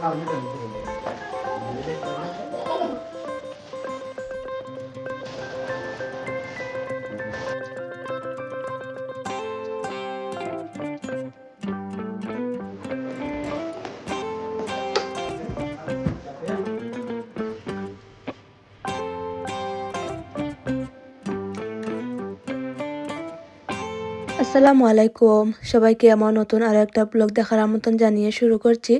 아, 이거, 이거, 이거. আসসালামু আলাইকুম। সবাইকে আমার নতুন আরও একটা ব্লগ দেখার আমন্ত্রণ জানিয়ে শুরু করছি।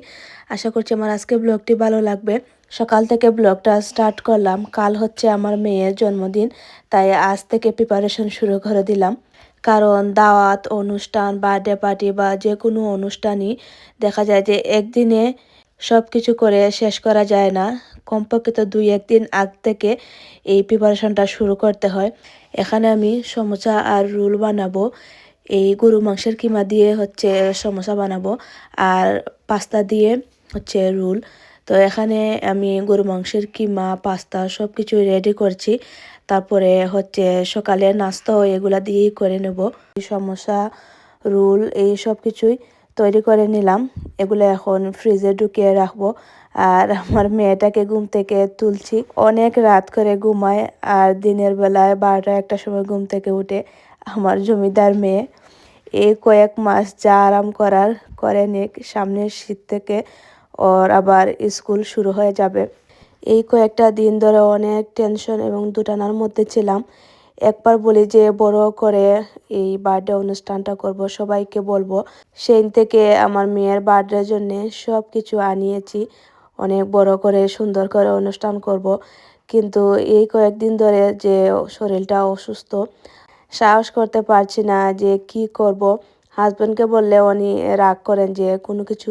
আশা করছি আমার আজকে ব্লগটি ভালো লাগবে। সকাল থেকে ব্লগটা স্টার্ট করলাম। কাল হচ্ছে আমার মেয়ের জন্মদিন, তাই আজ থেকে প্রিপারেশন শুরু করে দিলাম। কারণ দাওয়াত, অনুষ্ঠান বার্থডে পার্টি বা যে কোনো অনুষ্ঠানই দেখা যায় যে একদিনে সব কিছু করে শেষ করা যায় না। কমপক্ষে তো দুই, একদিন আগ থেকে এই প্রিপারেশনটা শুরু করতে হয়। এখানে আমি সমোসা আর রুল বানাবো। এই গরু মাংসের কিমা দিয়ে হচ্ছে সমোসা বানাবো আর পাস্তা দিয়ে হচ্ছে রুল। তো এখানে আমি গরু মাংসের কিমা, পাস্তা সব কিছু রেডি করছি। তারপরে হচ্ছে সকালে নাস্তা এগুলা দিয়েই করে নেব। সমোসা, রুল, এই সব কিছুই তৈরি করে নিলাম। এগুলো এখন ফ্রিজে ঢুকিয়ে রাখব। আর আমার মেয়েটাকে ঘুম থেকে তুলছি। অনেক রাত করে ঘুমায় আর দিনের বেলায় বারোটা একটা সময় ঘুম থেকে উঠে আমার জমিদার মেয়ে। এই কয়েক মাস যা আরাম করার করে নিক, সামনের শীত থেকে ওর আবার স্কুল শুরু হয়ে যাবে। এই কয়েকটা দিন ধরে অনেক টেনশন এবং দুটানার মধ্যে ছিলাম। একবার বলি যে বড় করে এই বার্থডে অনুষ্ঠানটা করব, সবাইকে বলব। সেই থেকে আমার মেয়ের বার্থডের জন্য সব কিছু আনিয়েছি। অনেক বড় করে, সুন্দর করে অনুষ্ঠান করব। কিন্তু এই কয়েকদিন ধরে যে শরীরটা অসুস্থ, সাহস করতে পারছি না যে কি করব। হাজব্যান্ডকে বললে উনি রাগ করেন যে কোনো কিছু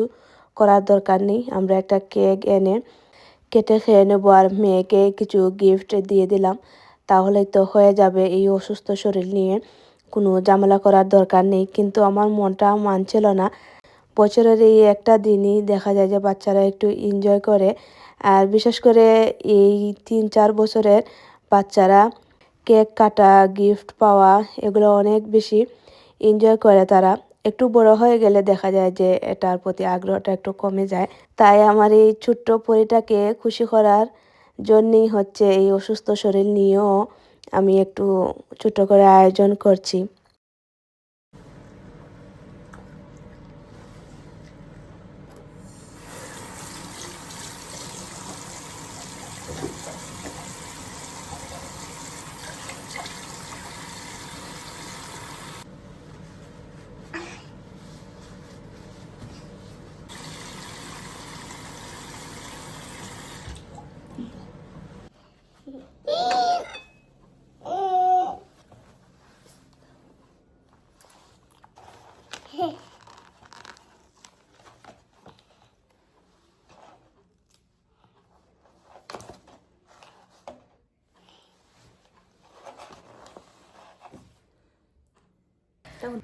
করার দরকার নেই, আমরা একটা কেক এনে কেটে খেয়ে নেব। আর মেয়েকে কিছু গিফট দিয়ে দিলাম। তাহলেই তো হয়ে যাবে এই অসুস্থ শরীর নিয়ে কোনো ঝামেলা করার দরকার নেই। কিন্তু আমার মনটা মানছিল না। বছরের এই একটা দিনই দেখা যায় যে বাচ্চারা একটু এনজয় করে। আর বিশেষ করে এই তিন চার বছরের বাচ্চারা কেক কাটা গিফট পাওয়া, এগুলো অনেক বেশি এনজয় করে তারা। একটু বড় হয়ে গেলে দেখা যায় যে এটার প্রতি আগ্রহটা একটু কমে যায়। তাই আমার এই ছোট্ট পরিটাকে খুশি করার জন্যই হচ্ছে এই অসুস্থ শরীর নিয়েও আমি একটু ছোট করে আয়োজন করছি।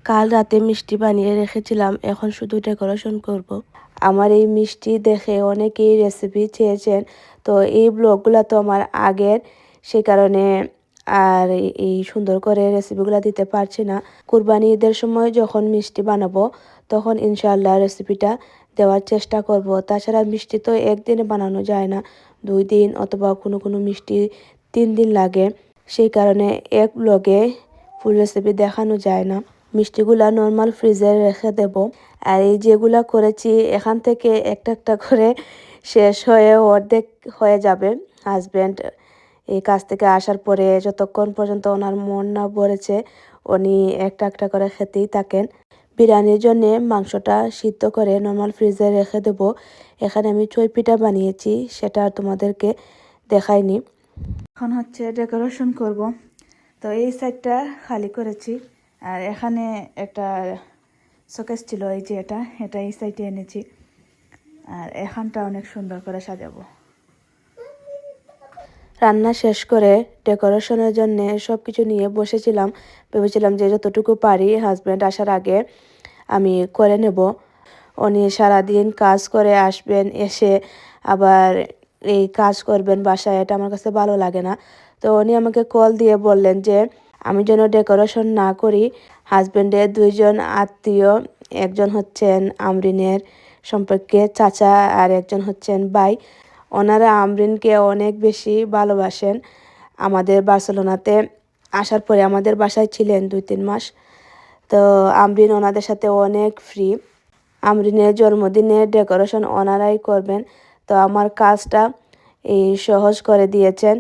কাল রাতে মিষ্টি বানিয়ে রেখেছিলাম, এখন শুধু ডেকোরেশন করব। আমার এই মিষ্টি দেখে অনেকেই রেসিপি চেয়েছেন, তো এই ব্লগগুলো তো আমার আগের, সে কারণে আর এই সুন্দর করে রেসিপিগুলো দিতে পারছি না। কুরবানি ঈদের সময় যখন মিষ্টি বানাবো, তখন ইনশাল্লাহ রেসিপিটা দেওয়ার চেষ্টা করব। তাছাড়া মিষ্টি তো একদিনে বানানো যায় না, দুই দিন অথবা কোনো কোনো মিষ্টি তিন দিন লাগে সেই কারণে এক ব্লগে ফুল রেসিপি দেখানো যায় না। মিষ্টিগুলা নর্মাল ফ্রিজে রেখে দেব। আর এই যেগুলা করেছি, এখান থেকে একটা একটা করে শেষ হয়ে অর্ধেক হয়ে যাবে হাজব্যান্ড এই কাজ থেকে আসার পরে যতক্ষণ পর্যন্ত ওনার মন না ভরেছে, উনি একটা একটা করে খেতেই থাকেন। বিরিয়ানির জন্যে মাংসটা সিদ্ধ করে নর্মাল ফ্রিজে রেখে দেব। এখানে আমি চই পিঠা বানিয়েছি, সেটা তোমাদেরকে দেখাইনি। এখন হচ্ছে ডেকোরেশন করব। তো এই সাইডটা খালি করেছি। আর এখানে একটা শোকেস ছিল, এই যে এটা এটা এই সাইডে এনেছি। আর এখানটা অনেক সুন্দর করে সাজাবো। রান্না শেষ করে ডেকোরেশনের জন্য সব কিছু নিয়ে বসেছিলাম। ভেবেছিলাম যে যতটুকু পারি হাজব্যান্ড আসার আগে আমি করে নেব। উনি সারাদিন কাজ করে আসবেন, এসে আবার এই কাজ করবেন বাসায়, এটা আমার কাছে ভালো লাগে না। তো উনি আমাকে কল দিয়ে বললেন যে আমি যেন ডেকোরেশন না করি হাজব্যান্ডের দুইজন আত্মীয়, একজন হচ্ছেন আমরিনের সম্পর্কে চাচা আর একজন হচ্ছেন ভাই। ওনারা আমরিনকে অনেক বেশি ভালোবাসেন। আমাদের বার্সেলোনাতে আসার পরে আমাদের বাসায় ছিলেন দুই তিন মাস। তো আমরিন ওনাদের সাথে অনেক ফ্রি আমরিনের জন্মদিনের ডেকোরেশন ওনারাই করবেন। তো আমার কাজটা এই সহজ করে দিয়েছেন।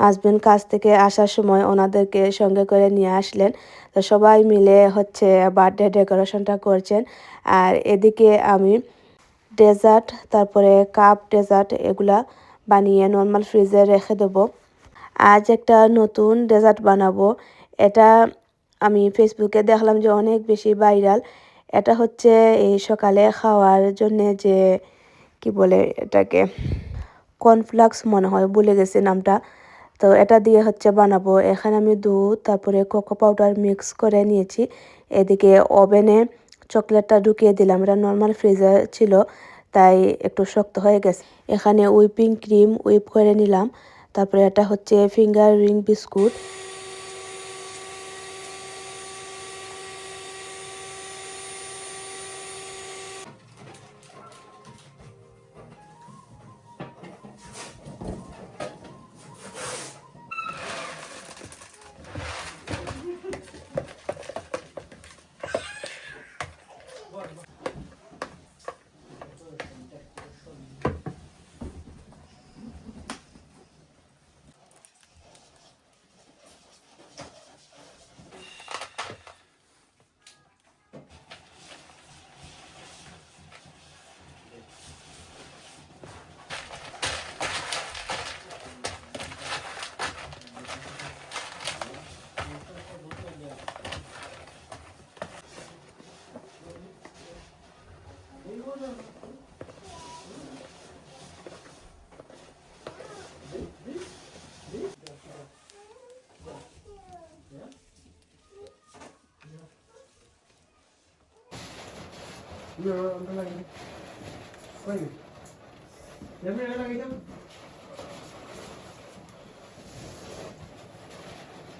হাজবেন্ড কাজ থেকে আসার সময় ওনাদেরকে সঙ্গে করে নিয়ে আসলেন। তো সবাই মিলে হচ্ছে বার্থডে ডেকোরেশনটা করছেন। আর এদিকে আমি ডেজার্ট তারপরে কাপ ডেজার্ট এগুলা বানিয়ে নর্মাল ফ্রিজে রেখে দেবো। আজ একটা নতুন ডেজার্ট বানাবো। এটা আমি ফেসবুকে দেখলাম যে অনেক বেশি ভাইরাল এটা হচ্ছে এই সকালে খাওয়ার জন্য যে কি বলে এটাকে কর্নফ্লাক্স মনে হয়, ভুলে গেছে নামটা। তো এটা দিয়ে হচ্ছে বানাবো। এখানে আমি দুধ, তারপরে কোকো পাউডার মিক্স করে নিয়েছি। এদিকে ওভেনে চকলেটটা ঢুকিয়ে দিলাম। এটা নর্মাল ফ্রিজে ছিল, তাই একটু শক্ত হয়ে গেছে। এখানে উইপিং ক্রিম উইপ করে নিলাম। তারপরে এটা হচ্ছে finger ring biscuit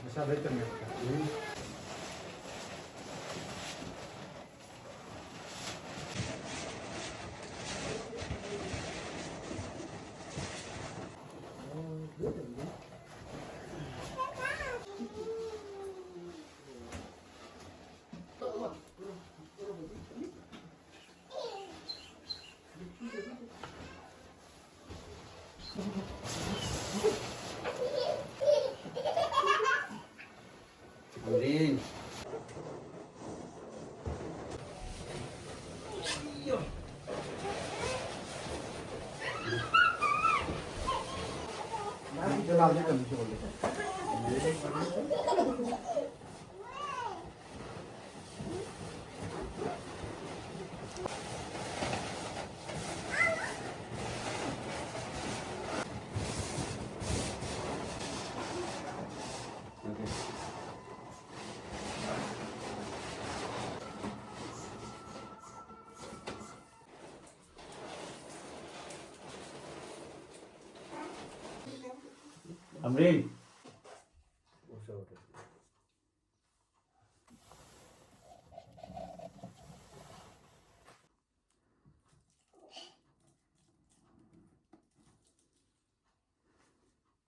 Masyado ito meron ka. Andin. Nanti jalan juga bisa boleh. Amém?